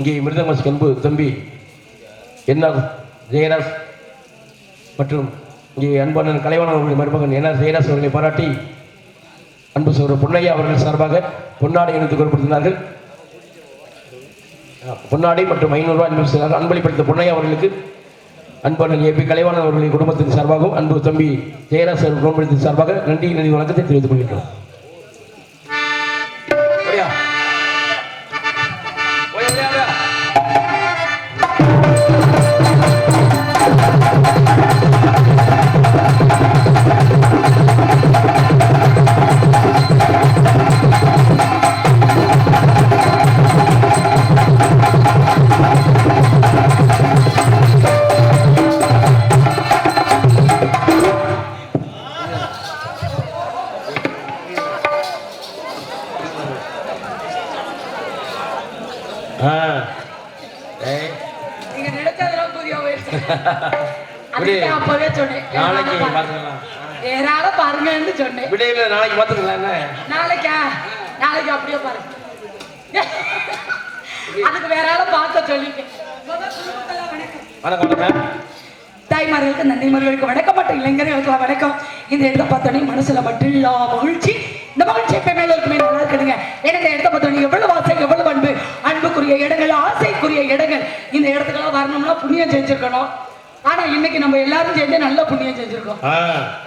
இங்கே மிருதமஸ் கண்பு தம்பி என்ஆர் ஜெயராஜ் மற்றும் இங்கே அன்பான கலைவாணர் அவர்களின் மருமகன் என்ஆர் ஜெயராஜ் அவர்களை பாராட்டி அன்பு சோர பொன்னையா அவர்கள் சார்பாக பொன்னாடை இணைத்து கொடுத்திருந்தார்கள் பொன்னாடை மற்றும் ஐநூறு ரூபாய் அன்பளிப்பு அன்பளிப்படுத்த பொன்னையா அவர்களுக்கு அன்பான ஏபி கலைவாணன் அவர்களின் குடும்பத்தின் சார்பாகவும் அன்பு தம்பி ஜெயராஜ் அவர்கள் குடும்பத்தின் சார்பாக நன்றி நன்றி வணக்கத்தை தெரிவித்துக் கொள்கின்றோம். விடையில நாளைக்கு பார்த்துக்கலாம் என்ன? நாளைக்கா? நாளைக்கு அப்படியே பாருங்க அதுக்கு வேற ஆள பார்க்க சொல்லிட்டேன் வணக்கம். தாய்மார்களுக்கு நன்றிமார்களுக்கு வணக்கம் மற்றும் இளைஞர்களுக்கு வணக்கம். இந்த இடத்த பார்த்தோன்னே மனசுல மட்டும் இல்லா மகிழ்ச்சி. இந்த மகிழ்ச்சி எப்பயுமே இருக்குமே நல்லா இருக்குதுங்க ஏன்னா இந்த இடத்த பார்த்தோன்னே எவ்வளவு ஆசை எவ்வளவு அன்பு அன்புக்குரிய இடங்கள் ஆசைக்குரிய இடங்கள். இந்த இடத்துக்கெல்லாம் வரணும்னா புண்ணியம் செஞ்சிருக்கணும். ஆனா இன்னைக்கு நம்ம எல்லாரும் சேர்ந்து நல்ல புண்ணியம் செஞ்சிருக்கோம். ஆ.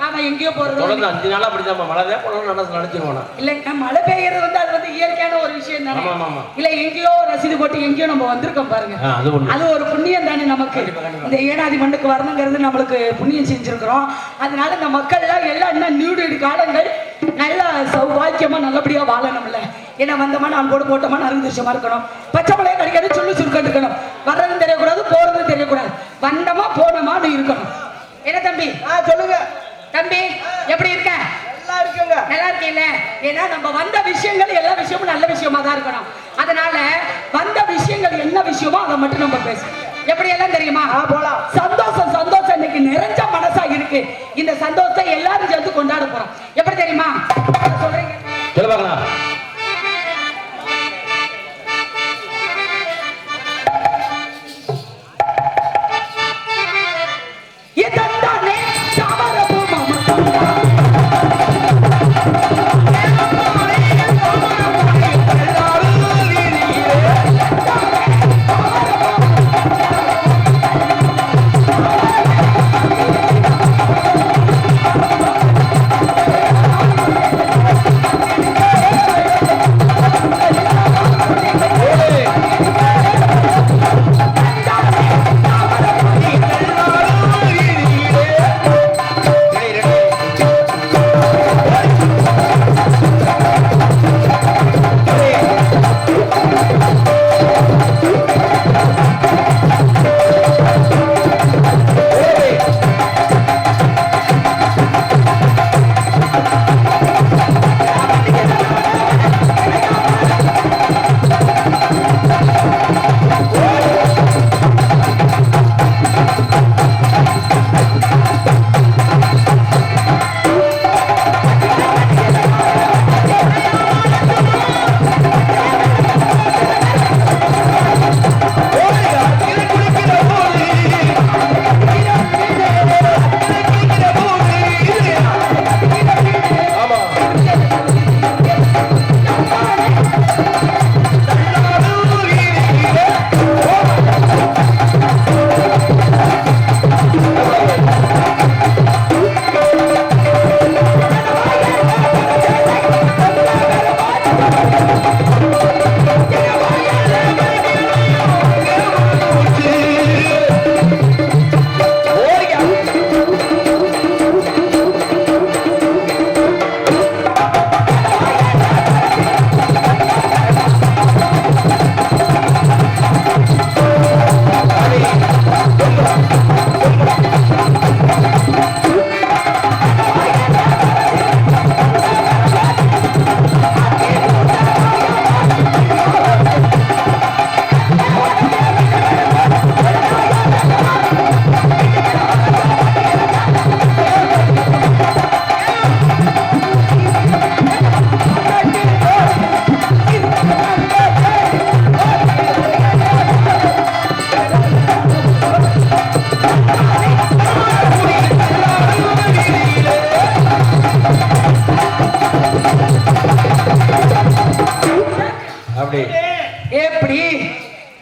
ஆமா எங்கேயோ போறது தொடர்ந்து அஞ்சு நாளா அப்படிதான் மழை தான் போனோம் நடந்து நடத்திடுவோம் இல்லைங்க மழை பெய்யறது வந்து அது வந்து இயற்கையான ஒரு விஷயம் தானே. ஆமா, ஆமா, ஆமா. இல்ல எங்கேயோ ரசீது போட்டு எங்கேயோ நம்ம வந்திருக்கோம் பாருங்க. ஆ, அது ஒண்ணு. அது ஒரு புண்ணியம் தானே நமக்கு. கண்டிப்பா, கண்டிப்பா. இந்த ஏனாதி மண்ணுக்கு வரணுங்கிறது நம்மளுக்கு புண்ணியம் செஞ்சிருக்கிறோம். அதனால இந்த மக்கள் எல்லாம் எல்லாம் இன்னும் நீடு காலங்கள் நல்லா சௌபாக்கியமா நல்லபடியா வாழணும்ல. ஏன்னா வந்தோமா நான் போட்டு போட்டோமா நறுந்துச்சமா இருக்கணும். பச்சை மலையை கடிக்காது சொல்லு சுருக்கட்டு இருக்கணும். வர்றதும் தெரியக்கூடாது போறதும் தெரியக்கூடாது. வந்தோமா இருக்கணும். என்ன தம்பி? ஆ சொல்லுங்க. தம்பி எப்படி இருக்க? நல்லா இருக்குங்க. நல்லா இருக்கீல்ல? ஏன்னா நம்ம வந்த விஷயங்கள் எல்லா விஷயமும் நல்ல விஷயமா தான் இருக்கணும். அதனால வந்த விஷயங்கள் என்ன விஷயமோ அதை மட்டும் நம்ம பேசணும் எப்படி எல்லாம் தெரியுமா? ஆ போலாம். சந்தோஷம் சந்தோஷம் இன்னைக்கு நிறைஞ்ச மனசா இருக்கு. இந்த சந்தோஷத்தை எல்லாரும் சேர்ந்து கொண்டாட போறோம். எப்படி தெரியுமா? சொல்றீங்க.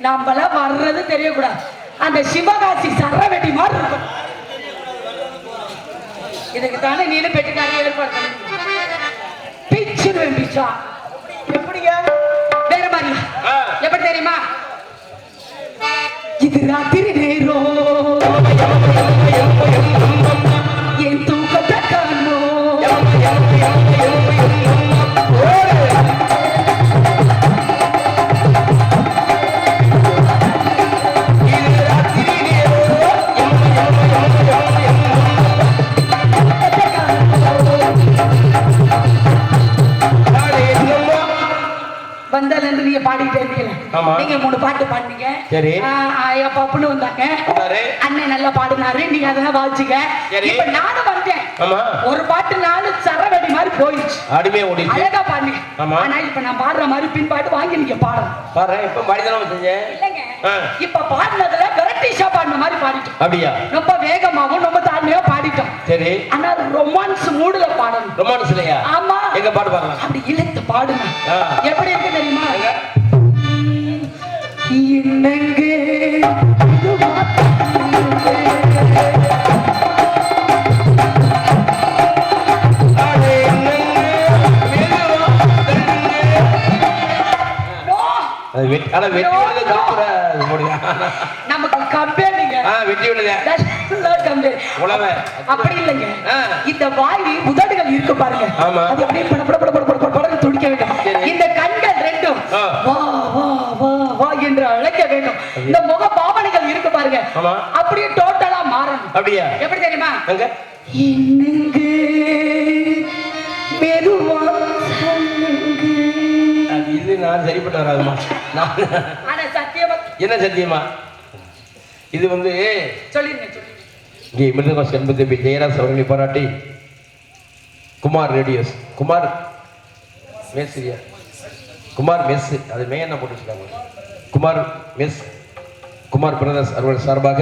நம்மளாம் வர்றது தெரியக்கூடாது. அந்த சிவகாசி சரவெட்டி மாதிரி இருக்கும். இதுக்கு தானே நீனு பெட்டிக்காரி ஏற்பாடு பண்ணி. பிச்சுருவேன் பிச்சா. எப்படிங்க? வேற மாதிரி. எப்படி தெரியுமா? இது ராத்திரி நேரம். நீங்க மூணு பாட்டு பாடுனீங்க. சரி. ஆ, ஆயா பப்புன்னு வந்தாங்க. அண்ணன் நல்லா பாடினாரு. நீங்க அதெல்லாம் வாசிக்க சரி. இப்ப நானும் வந்தேன். ஆமா. ஒரு பாட்டு நானும் சரவெடி மாதிரி போயிடுச்சு. அடிமையா ஓடிச்சு அழகா பாடுனீங்க. ஆமா. ஆனா இப்ப நான் பாடுற மாதிரி பின்பாட்டு வாங்கி நீங்க பாடணும். பாரு இப்ப பாடிதானே செஞ்சேன் இல்லைங்க. இப்ப பாடினதுல வெரைட்டிஷா பாடின மாதிரி பாடிட்டோம். அப்படியா? ரொம்ப வேகமாவும் ரொம்ப தாழ்மையா பாடிட்டோம். சரி. ஆனா ரொமான்ஸ் மூடுல பாடணும். ரொமான்ஸ் இல்லையா? ஆமா. எங்க பாக்கலாம் அப்படி இழுத்து பாடுங்க. எப்படி இருக்கு தெரியுமா? போடுங்க நமக்கு கம்பெனிங்க வெட்டி உழவ அப்படி இல்லைங்க. இந்த வாய் உதடுகள் இருக்கு பாருங்க. அது அப்படியே பட பட பட பட துடிக்க வேண்டும். இந்த கண்கள் ரெண்டும் இந்த முக பாவனைகள் இருக்கு பாருங்க. அப்படியே டோட்டலா மாறணும். அப்படியா? எப்படி தெரியுமா? என்னங்க மெதுவா இது நான் சரிப்பட்டு வராதுமா. நான் ஆனா சத்தியமா? என்ன சத்தியமா? இது வந்து சொல்லிருங்க இங்கே செம்பு தம்பி ஜெயராஜ் அவர்களை பாராட்டி குமார் ரேடியோஸ். குமார் மேஸ்ரியா குமார் மெஸ் அது மே என்ன போட்டு வச்சுருக்காங்க குமார் மெஸ் குமார் பிரதர்ஸ் அவர்கள் சார்பாக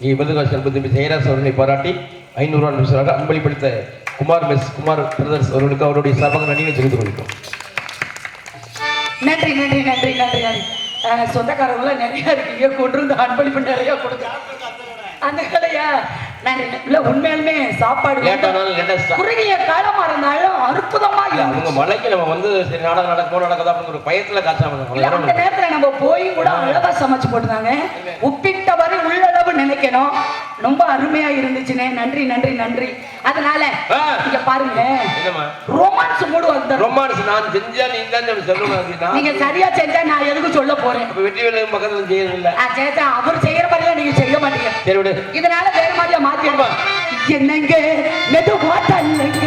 இங்கே மிருதங்க செம்பு தம்பி ஜெயராஜ் அவர்களை பாராட்டி ஐநூறுரூவா நிமிஷமாக அன்பளிப்படுத்த குமார் மிஸ் குமார் பிரதர்ஸ் அவர்களுக்கு அவருடைய சார்பாக நன்றியை தெரிவித்துக் கொள்கிறோம். நன்றி நன்றி நன்றி நன்றி நன்றி. அஹ், நிறைய இருக்கீங்க கொண்டு வந்து அன்பளிப்பு நிறைய கொடுக்க அந்த கடையா இல்ல உண்மையாலுமே சாப்பாடு குறுகிய காலமா இருந்தாலும் அற்புதமா அவங்க. மலைக்கு நம்ம வந்து சரி நாடகம் நடக்கும் நடக்குதா அப்படின்னு ஒரு பயத்துல இருந்தாங்க அந்த நேரத்துல நம்ம போய் கூட அழகா சமைச்சு போட்டுருந்தாங்க உப்பிட்டவரை உள்ளளவு நினைக்கணும். ரொம்ப அருமையா இருந்துச்சுனே. நன்றி நன்றி நன்றி. அதனால. இங்க பாருங்க. ரொமான்ஸ் மூடு வந்து ரொமான்ஸ் நான் செஞ்சா நீ தான் அப்படின்னா நீங்க சரியா செஞ்சா நான் எதுக்கு சொல்ல போறேன்? அப்ப வெற்றி வேலை பக்கத்துல செய்யறது இல்ல ஆ, சரி, சரி, அவர் செய்யற மாதிரிலாம் நீங்க செய்ய மாட்டீங்க? சரி விடு. இதனால வேற மாதிரியா மாத்திடுவா என்னங்க? மெதுவா தள்ளுங்க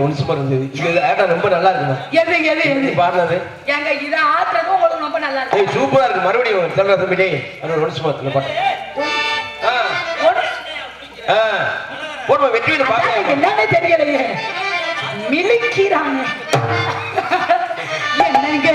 அந்த ஒன்ஸ் இருந்தது இது ஆட்டம் ரொம்ப நல்லா இருக்குமா எது எது எது? பாடுறது ஏங்க இதை ஆத்துறதும் உங்களுக்கு ரொம்ப நல்லா இருக்கு. ஏய் சூப்பரா இருக்கு. மறுபடியும் சொல்ற தம்பி டேய் அது ஒன்ஸ் பாட்டு. ஆ. போடுமா வெற்றி வீடு அதான் பாக்க என்னன்னு தெரியலையே. மிளிக்கிறாங்க. என்னங்க?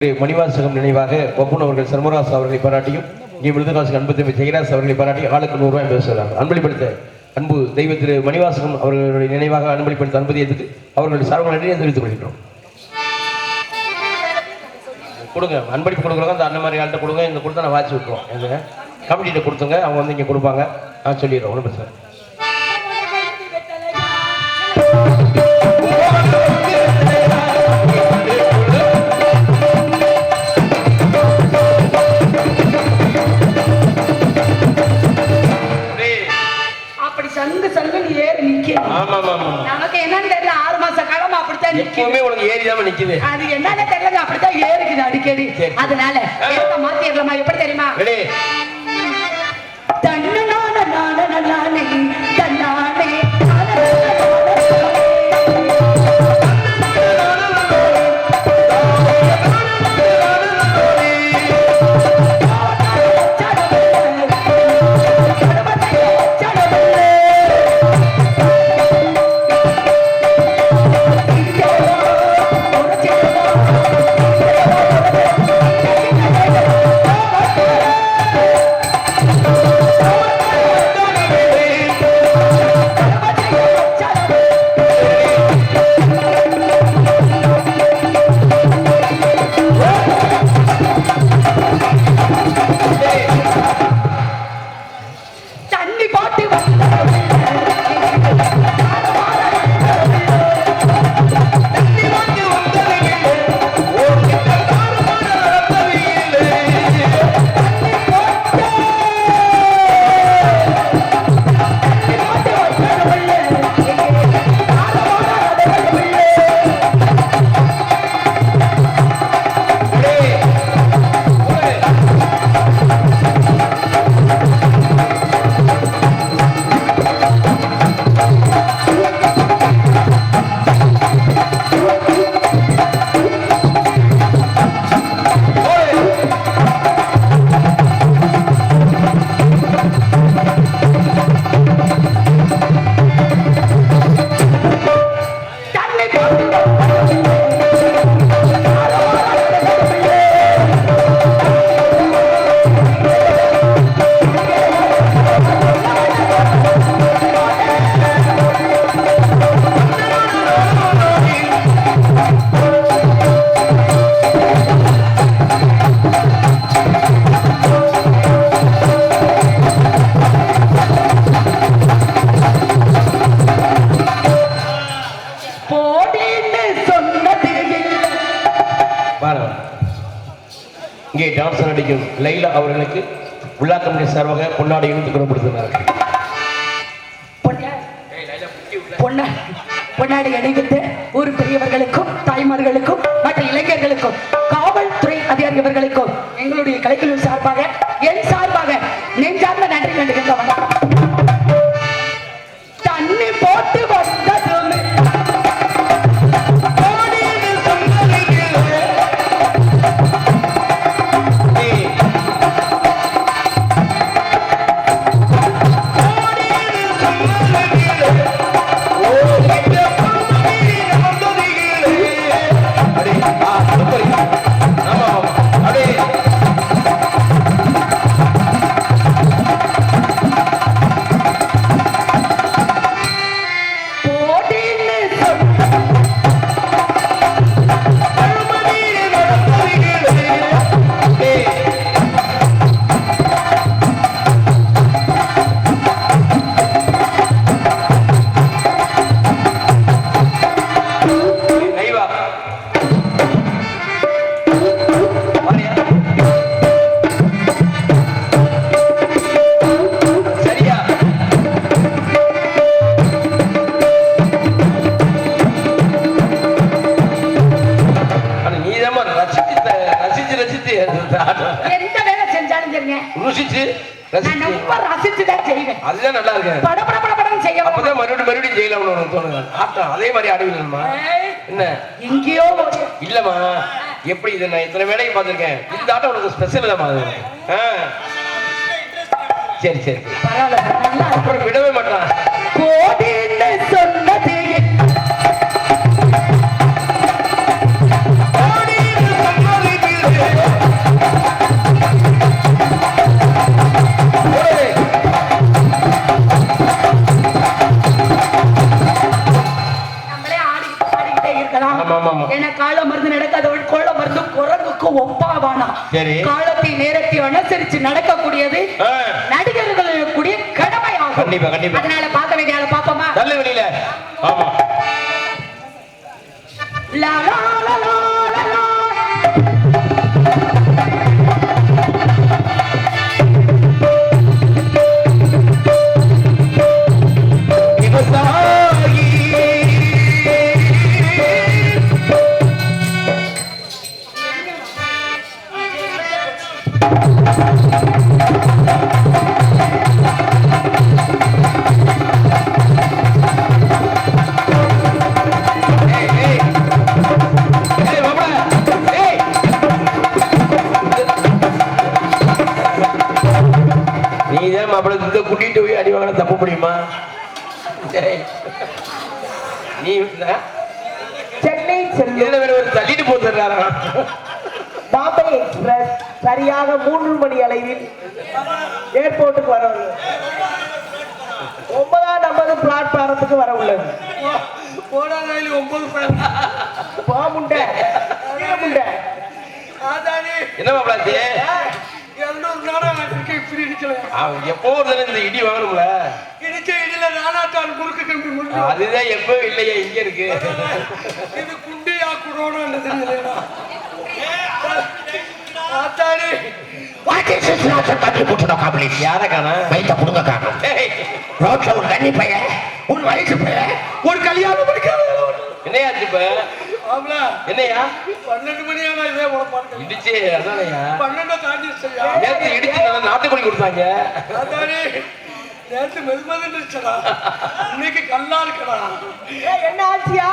மணிவாசகம் நினைவாக ஒப்பன் அவர்கள் சர்மராஸ் அவர்களை பாராட்டியும் இங்கே விருதுகாசுக்கு அன்பு தம்பி ஜெயராஜ் அவர்களை பாராட்டி ஆளுக்கு நூறு ரூபாய் பேசுகிறார் அன்பளிப்படுத்த அன்பு தெய்வ திரு மணிவாசகம் அவர்களுடைய நினைவாக அன்பளிப்படுத்த எதுக்கு அவர்களுடைய சார்பு நன்றியை தெரிவித்துக் கொள்கிறோம் கொடுங்க. அன்பளிப்பு கொடுக்குறவங்க அந்த அண்ணன் மாதிரி ஆள்கிட்ட கொடுங்க. இந்த கொடுத்தா நான் வாட்சி விட்டுருவோம். எங்க கமிட்டிகிட்ட கொடுத்துங்க அவங்க வந்து இங்கே கொடுப்பாங்க. நான் சொல்லிடுறேன். ஒன்றும் பிரச்சனை இங்கே நடிக்கும் லைலா அவர்களுக்கு விழா கமிட்டி சார்பாக பொன்னாடி இணைத்து குணப்படுத்தினார்கள் பொன்னாடி அணிவித்து ஊர் பெரியவர்களுக்கும் தாய்மார்களுக்கும் மற்ற இளைஞர்களுக்கும் காவல்துறை அதிகாரிகளுக்கும் எங்களுடைய கலைக்குழு சார்பாக என் சார்பாக நெஞ்சார்ந்த நன்றி நன்றிகின்ற அதுதான் நல்லா இருக்கு பட பட பட படன்னு செய்ய வர அப்பதான் மறுபடியும் மறுபடியும் தோணுது. ஆட்டம் அதே மாதிரி ஆடுவீங்கம்மா என்ன? எங்கேயோ. இல்லம்மா. எப்படி இதை? நான் இத்தனை வேலைக்கு பார்த்திருக்கேன். இந்த ஆட்டம் உனக்கு ஸ்பெஷல் தான் அது. ஆ. சரி சரி. அப்புறம் விடவே மாட்டான். காலத்தை நேரத்தை அனுசரிச்சு நடக்கக்கூடியது. நடிகர்களுடைய கடமையாகும். கண்டிப்பா, கண்டிப்பா. அதனால பார்க்க வேண்டிய ஆளை பார்ப்போமா? தள்ளு வெளியில. ஆமா. நீதான் மாப்பிள இந்த கூட்டிட்டு போய் அடி வாங்கின தப்பு முடியுமா. நீ என்ன? சென்னை செல்லும் ஒரு தள்ளிட்டு போத்துறாரா பாம்பே எக்ஸ்பிரஸ் சரியாக மூன்று மணி அளவில் ஏர்போர்ட்டுக்கு வர உள்ளது. ஒன்பதாம் நம்பர் பிளாட்பாரத்துக்கு வர உள்ளது. போடாதாயில ஒன்பது இப்படி இடிக்கல. அவன் எப்போ ஒரு தடவை இந்த இடி வாங்கணும்ல? இடிச்ச இடியில நானாட்டான் குறுக்கு முடிஞ்சு அதுதான் எப்போ இல்லையே இங்க இருக்கு. இது குண்டியா குடோன்னு தெரியல ஆத்தாடி. What is this nonsense தண்ணி கூட்டணும் காமெடி யார காணா? வயிற்ற புடுங்க காணும் ஏய், ரோட்ல ஒரு தண்ணி பையன் உன் வயசு பையன் ஒரு கல்யாணம் முடிக்காத என்னையாச்சு இப்ப? என்னையா? பன்னெண்டு மணியான இதே உடப்பாட்டு இடிச்சு அதானையா? பன்னெண்டு தாண்டி நேத்து இடிச்சு நல்லா நாட்டுக்கோழி கொடுத்தாங்க. ஆத்தாடி நேற்று மெதுமெதுன்னு இன்னைக்கு கல்லா இருக்கடா. என்ன ஆச்சியா?